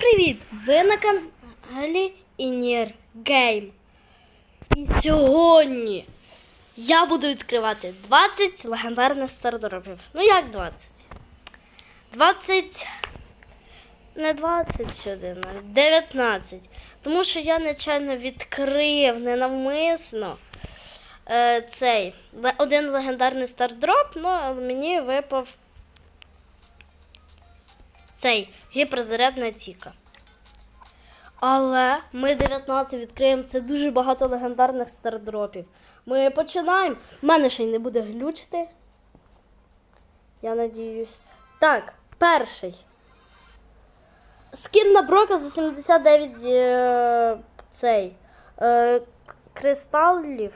привіт! Ви на каналі Інір Гейм. І сьогодні я буду відкривати 20 легендарних стардропів. Ну як 20? 20. Не 20 сюди, навіть 19. Тому що я нечайно відкрив ненавмисно е, цей один легендарний стардроп, ну але мені випав цей гіперзарядна тіка. Але ми 19 відкриємо. Це дуже багато легендарних стардропів. Ми починаємо. У мене ще й не буде глючити. Я надіюсь. Так, перший. Скін на Брока за 79 е, цей. Е, кристалів.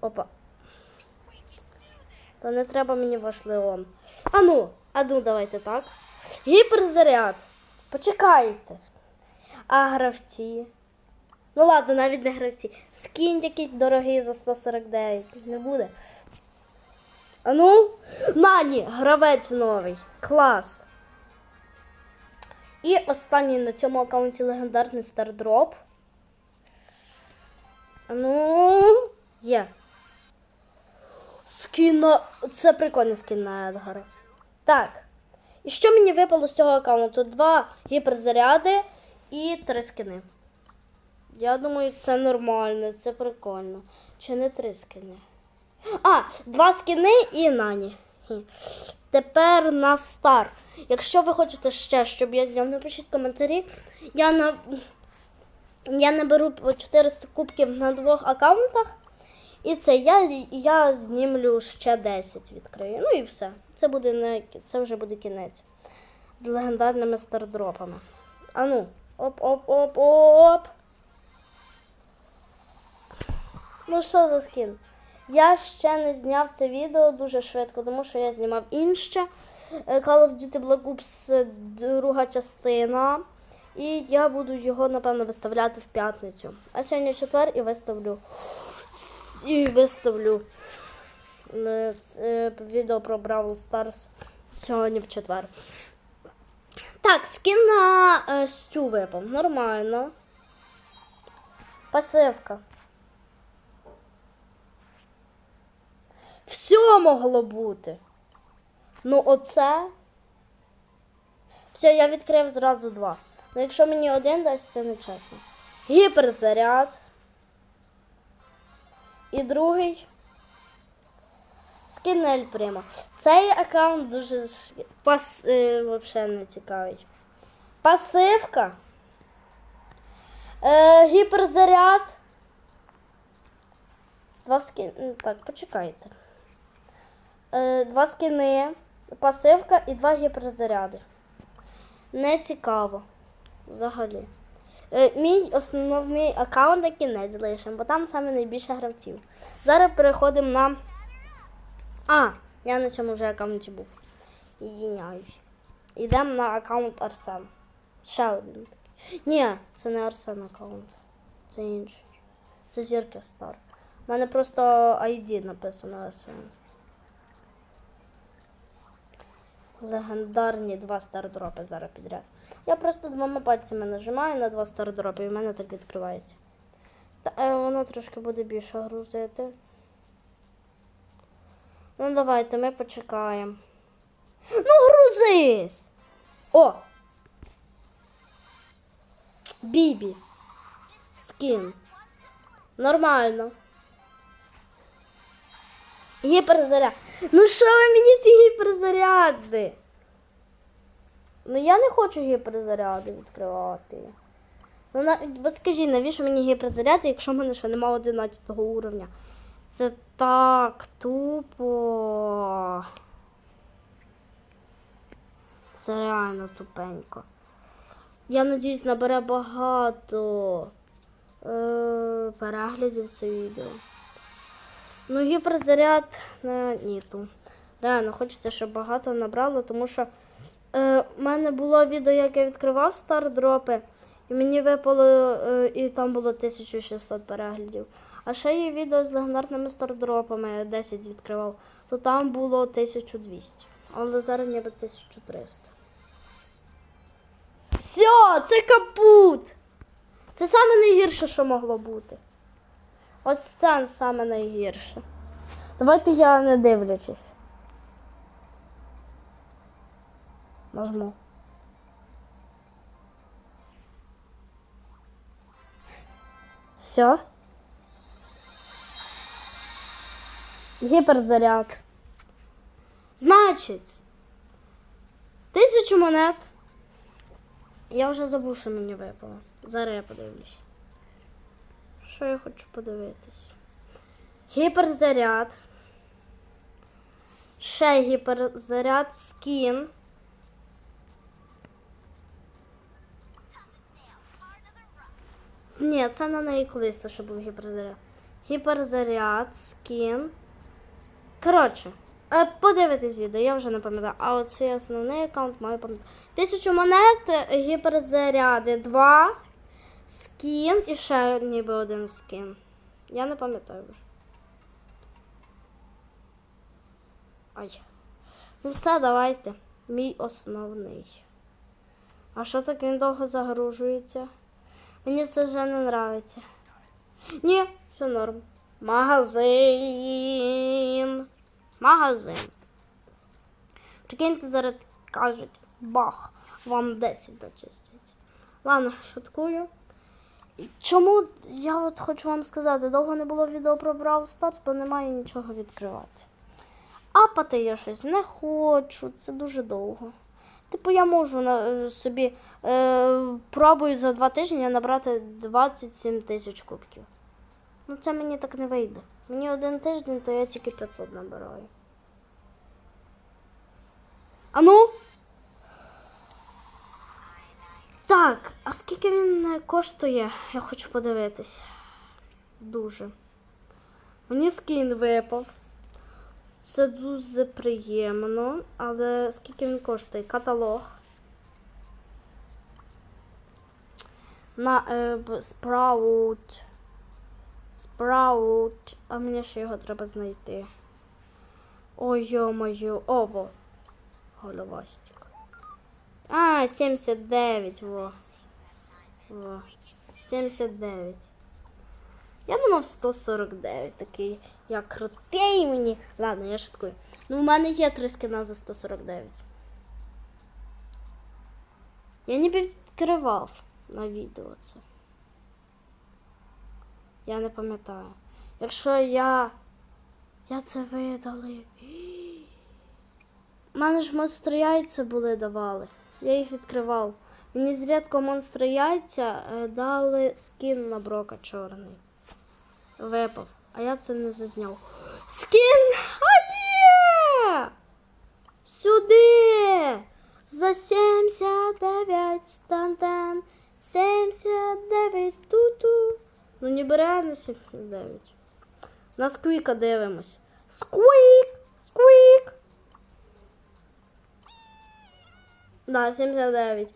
Опа. Та не треба мені ваш Леон. А ну, а ну давайте так. Гіперзаряд. Почекайте. А гравці. Ну ладно, навіть не гравці. Скін якийсь дорогий за 149. Не буде. А ну, Нані, гравець новий. Клас. І останній на цьому аккаунті легендарний стардроп. А ну, є. Скін на... Це прикольний скін на Едгара. Так. І що мені випало з цього аккаунту? Два гіперзаряди і три скини. Я думаю, це нормально, це прикольно. Чи не три скини? А, два скини і нані. Тепер на стар. Якщо ви хочете ще, щоб я зняв, напишіть коментарі. Я на. Я наберу по 400 кубків на двох аккаунтах. І це я, я знімлю ще 10 відкрию. Ну і все. Це буде не це вже буде кінець. З легендарними стардропами. А ну, оп-оп-оп-оп. Ну що за скін? Я ще не зняв це відео дуже швидко, тому що я знімав інше. Е, Call of Duty Black Ops е, друга частина. І я буду його, напевно, виставляти в п'ятницю. А сьогодні четвер і виставлю. І виставлю е, відео про Бравл Старс сьогодні в четвер. Так, скін на е, Стю випав. Нормально. Пасивка. Все могло бути. Ну, оце. Все, я відкрив зразу два. Ну, якщо мені один дасть, це не чесно. Гіперзаряд. І другий. Скін на Ель Примо. Цей аккаунт дуже пас... е, вообще не цікавий. Пасивка. Е, гіперзаряд. Два скини. Так, почекайте. Е, два скини, пасивка і два гіперзаряди. Не цікаво. Взагалі. Е, мій основний аккаунт на кінець лишимо, бо там саме найбільше гравців. Зараз переходимо на. А, я на цьому вже аккаунті був. Ізвиняюсь. Йдемо на аккаунт Арсен. Ще один такий. Ні, це не Арсен аккаунт. Це інший. Це зірка Стар. У мене просто ID написано Арсен. Легендарні два стардропи зараз підряд. Я просто двома пальцями нажимаю на два стардропи і в мене так відкривається. Та, е, воно трошки буде більше грузити. Ну, давайте ми почекаємо. Ну, грузись! О! Бібі. Скін. Нормально. Гіперзаряд. Ну що ви мені ці гіперзаряди? Ну я не хочу гіперзаряди відкривати. Ну, на... от скажіть, навіщо мені гіперзаряди, якщо в мене ще немає 11 уровня? Це так тупо. Це реально тупенько. Я надіюсь, набере багато е- переглядів це відео. Ну, гіперзаряд на ніту. Реально, хочеться, щоб багато набрало, тому що е, в мене було відео, як я відкривав стардропи, і мені випало, е, і там було 1600 переглядів. А ще є відео з легендарними стардропами, 10 відкривав, то там було 1200. Але зараз ніби 1300. Все, це капут. Це найгірше, що могло бути. Ось це саме найгірше. Давайте я не дивлячись. Нажму. Все. Гіперзаряд. Значить, тисячу монет. Я вже забув, що мені випало. Зараз я подивлюсь. Що я хочу подивитись? Гіперзаряд. Ще гіперзаряд, скін. Ні, це на неї колись то, що був гіперзаряд. Гіперзаряд, скін. Коротше, е, подивитись відео, я вже не пам'ятаю. А от цей основний аккаунт маю пам'ятати. Тисячу монет, гіперзаряди, два, скін і ще ніби один скін. Я не пам'ятаю вже. Ай. Ну все, давайте. Мій основний. А що так він довго загружується? Мені це вже не нравиться. Ні, все норм. Магазин. Магазин. Прикиньте, зараз кажуть, бах, вам 10 дочистять. Ладно, шуткую. Чому я от хочу вам сказати, довго не було відео про Brawl Stars, бо немає нічого відкривати. Апати я щось не хочу, це дуже довго. Типу, я можу на, е, собі е, пробую за два тижні набрати 27 тисяч кубків. Ну це мені так не вийде. Мені один тиждень, то я тільки 500 набираю. А ну? Так, а скільки він е, коштує? Я хочу подивитись. Дуже. Мені скін випав. Це дуже приємно, але скільки він коштує? Каталог. На е, б- Sprout. Sprout. А мені ще його треба знайти. Ой, йо-моє. Ово. Головастик. А, 79, во. Во. 79. Я думав 149 такий. Я крутий мені. Ладно, я шуткую. Ну, у мене є три скина за 149. Я ніби відкривав на відео це. Я не пам'ятаю. Якщо я. Я це видалив. У мене ж монстри яйця були давали. Я їх відкривав. Мені з рідко монстри яйця е, дали скін на брока чорний. Випав. А я це не зазняв. Скін! А є! Сюди! За 79 стантан. 79 ту-ту. Ну ніби реально 79. На сквіка дивимось. Сквік! Да, 79.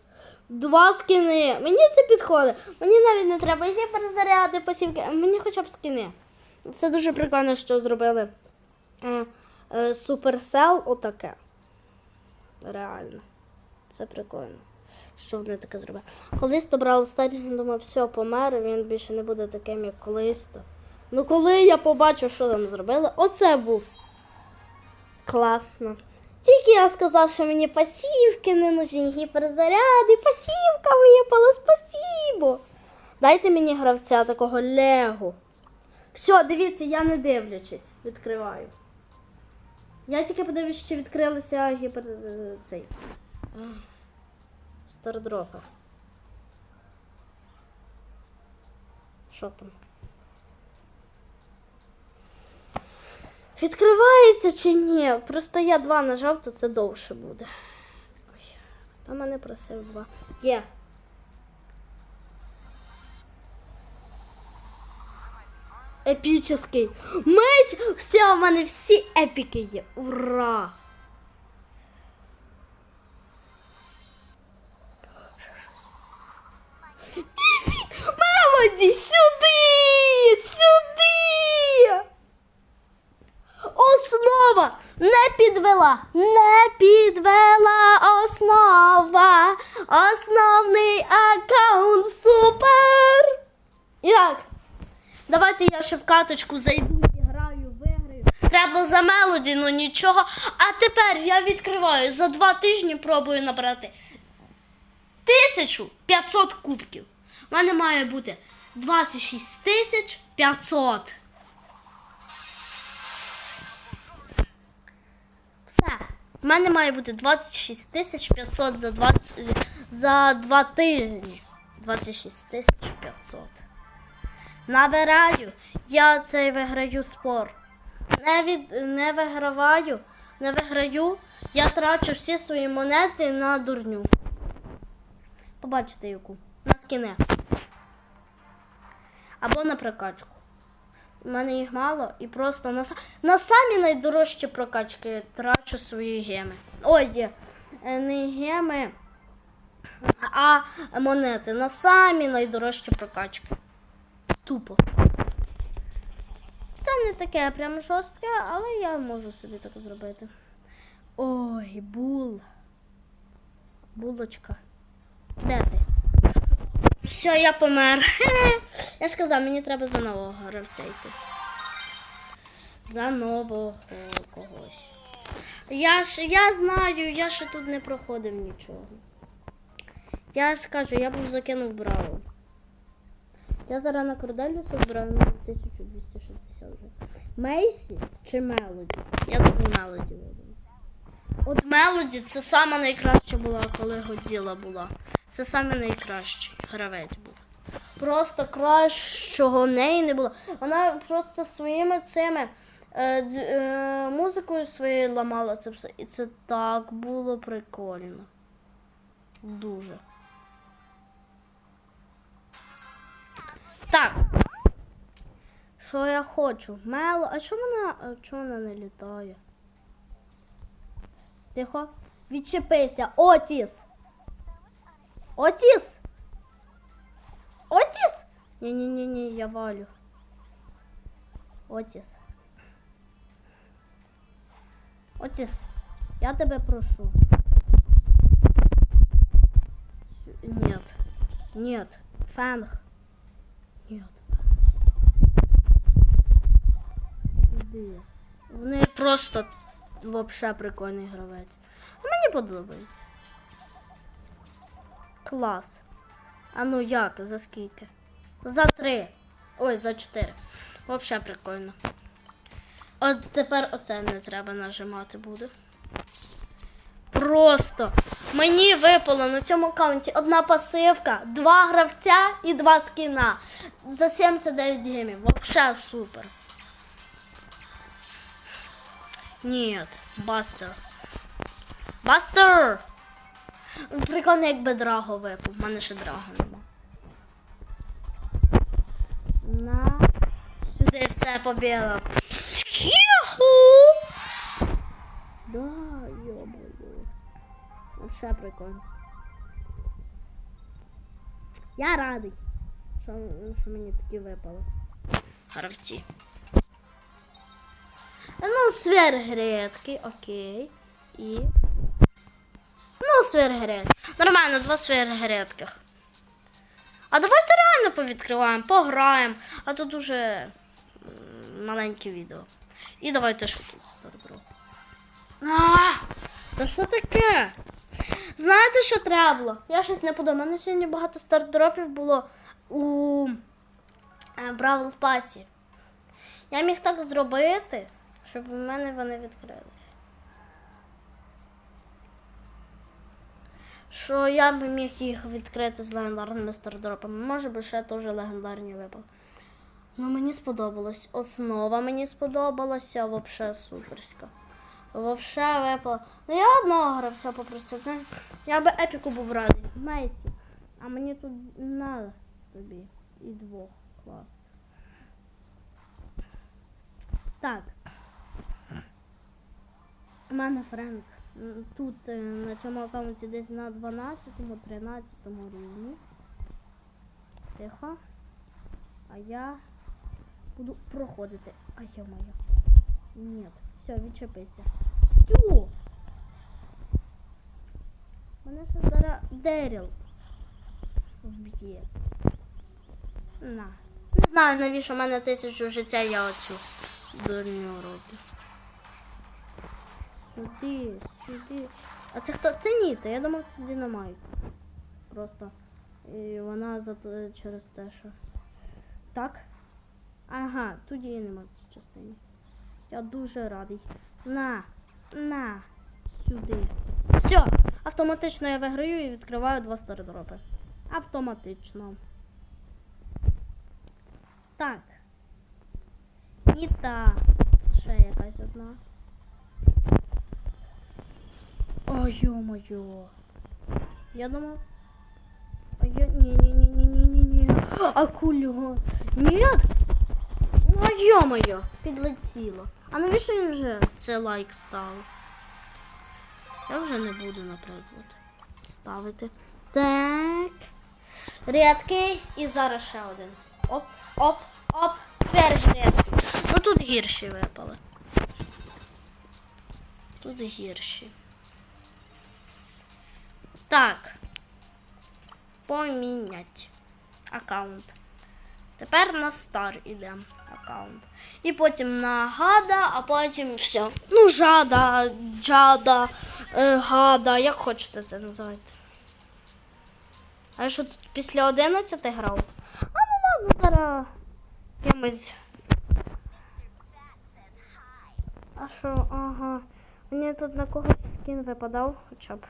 Два скини. Мені це підходить. Мені навіть не треба гіперзаряди, посівки. Мені хоча б скини. Це дуже прикольно, що зробили е, е, Supercell отаке. Реально. Це прикольно. Що вони таке зробили. Колись то брали статі, думав, все, помер, він більше не буде таким, як колись то. Ну коли я побачив, що там зробили, оце був. Класно. Тільки я сказав, що мені пасівки не нужні гіперзаряди, пасівка випала, спасибо. Дайте мені гравця такого Лего. Все, дивіться, я не дивлячись, відкриваю. Я тільки подивлюсь, чи відкрилися гіпер... цей. ех, Стардропер. Що там? Відкривається чи ні? Просто я два нажав, то це довше буде. Ой, там мене просив два. Є. Епічний. Мить! Все, у мене всі епіки є. Ура! Мелоді! Сюди! Основа! Не підвела! не підвела основа. Основний аккаунт супер. Так, давайте я ще в каточку зайду, граю, виграю. Треба за мелоді, ну нічого. А тепер я відкриваю за два тижні пробую набрати 1500 кубків. У мене має бути 26 500. У мене має бути 26 тисяч 500 за 20, за 2 тижні. 26 тисяч 500. Набираю. Я цей виграю спор. Не, від, не виграваю, не виграю. Я трачу всі свої монети на дурню. Побачите яку. На скіне. Або на прокачку. У мене їх мало і просто на, на самі найдорожчі прокачки трачу свої геми. Ой. Е, не геми, а монети. На самі найдорожчі прокачки. Тупо. Це не таке прям жорстке, але я можу собі так зробити. Ой, бул. Булочка. Де ти? Все, я помер. Я ж казав, мені треба за нового гравця йти. За нового когось. Я ж я знаю, я ще тут не проходив нічого. Я ж кажу, я був закинув браво. Я зараз на корделю на 1260 вже. Мейсі чи Мелоді? Я тут Мелоді вибрав. От Мелоді це сама найкраща була, коли Годзіла була. Це саме найкращий гравець був. Просто кращого неї не було. Вона просто своїми цими е, е, музикою своєю ламала це все. І це так було прикольно. Дуже. Так. Що я хочу? Мело. А чому вона, а чому вона не літає? Тихо. Відчепися. Отіс. Отіс. Отіс. Ні-ні-ні, я валю. Отіс. Отіс. Я тебе прошу. Нет. Нет. Фэнг. Нет. Іди. В неї просто вообще прикольний гравець. Мені подобається. Клас. А ну як? За скільки? За три. Ой, за чотири. Вообще прикольно. От тепер оце не треба нажимати буде. Просто мені випало на цьому аккаунті одна пасивка, два гравця і два скіна. За 79 гемів. Вообще супер. Нет, Бастер. Бастер! Прикольно, якби драго випав. У мене ще драго нема. На. Сюди все побігло. Юху! Да, йобаю. Вообще прикольно. Я радий, що, що мені такі випали. Гравці. Ну, свергредки, окей. І. Ну. Нормально, два свергредких. А давайте реально повідкриваємо, пограємо. А то дуже маленьке відео. І давайте що тут стардроп. А, та що таке? Знаєте, що треба було? Я щось не подумала. У мене сьогодні багато стардропів було у е, Бравл Пасі. Я міг так зробити, щоб у мене вони відкрились. Що я б міг їх відкрити з легендарними стардропами. Може би ще теж легендарні випали. Ну мені сподобалось. Основа мені сподобалася, вообще суперська. Вообще випала. Ну я одного гравця попросив. Я би епіку був радий. Мейсі. А мені тут надо тобі. І двох. Клас. Так. У мене френд. Тут е, на цьому аккаунті десь на 12-му, 13-му рівні. Тихо. А я буду проходити. А я моя. Ні. Все, відчепися. Тю. Мене ще зараз Деріл вб'є. На. Не знаю, навіщо в мене тисячу життя, я оцю дурню роблю. Сюди, сюди. А це хто? Це Ніта, я думав, це динамайт. Просто. І вона за через те, що. Так. Ага, тут її нема в цій частині. Я дуже радий. На, на, сюди. Все, автоматично я виграю і відкриваю два стародропи. Автоматично. Так. Ніта. Ще якась одна. Ой, ё-моё. Я думав. А я... Не-не-не-не-не-не-не. Акульо. Нет. Ну, ё-моё. Підлетіло. А навіщо він вже це лайк ставив? Я вже не буду, наприклад, ставити. Так. Рідкий і зараз ще один. Оп, оп, оп. Тепер ж рідкий. Ну тут гірші випали. Тут гірші. Так. Помінять аккаунт. Тепер на стар іде аккаунт. І потім на гада, а потім все. Ну, жада, джада, е, гада, як хочете це називати. А я що тут після 11 грав? А ну ладно, зараз кимось. А що, ага. Мені тут на когось скін випадав хоча б.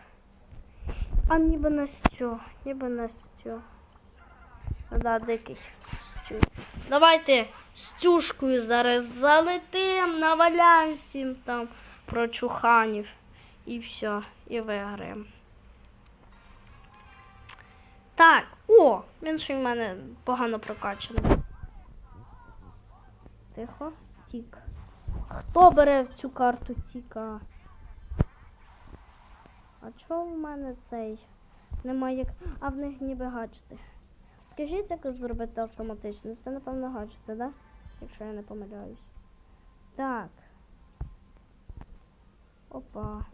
А ніби на стю, ніби на стю. Ну Да, дикий. Стю. Давайте стюшкою зараз залетим, наваляємо всім там прочуханів. І все, і виграємо. Так, о, він ще в мене погано прокачаний. Тихо, тік. Хто бере цю карту тіка? А чого в мене цей? Немає як. А в них ніби гаджети. Скажіть, як зробити автоматично? Це, напевно, гаджети, да? Якщо я не помиляюсь. Так. Опа.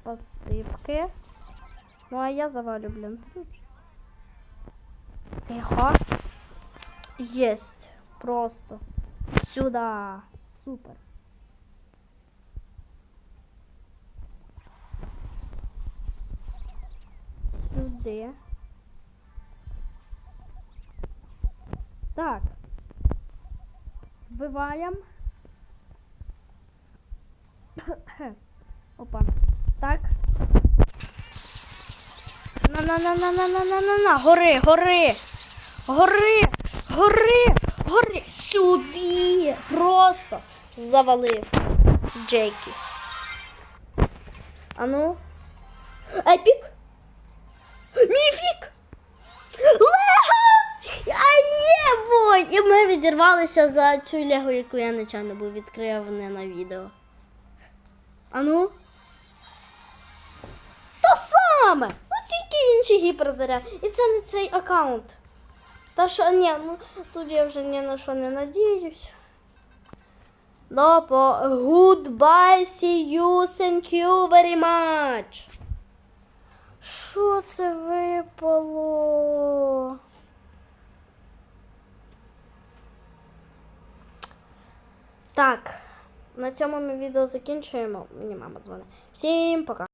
Спасибки. Ну, а я завалю, блін. Тихо. Єсть. Просто. Сюда. Супер. Сюди. Так. Вбиваємо. Опа. Так. На на на на на на на на на гори, гори. Гори, гори, гори. Сюди. Просто завалив Джейкі. А ну. Епік. Є бой! І ми відірвалися за цю лего, яку я нечайно був відкрив не на відео. А ну? То саме! Ну тільки інші гіперзаряд. І це не цей аккаунт. Та що, ні, ну тут я вже ні на що не надіюсь. Ну, по goodbye, see you, thank you very much. Що це випало? Так, на цьому ми відео закінчуємо. Мені мама дзвонить. Всім пока.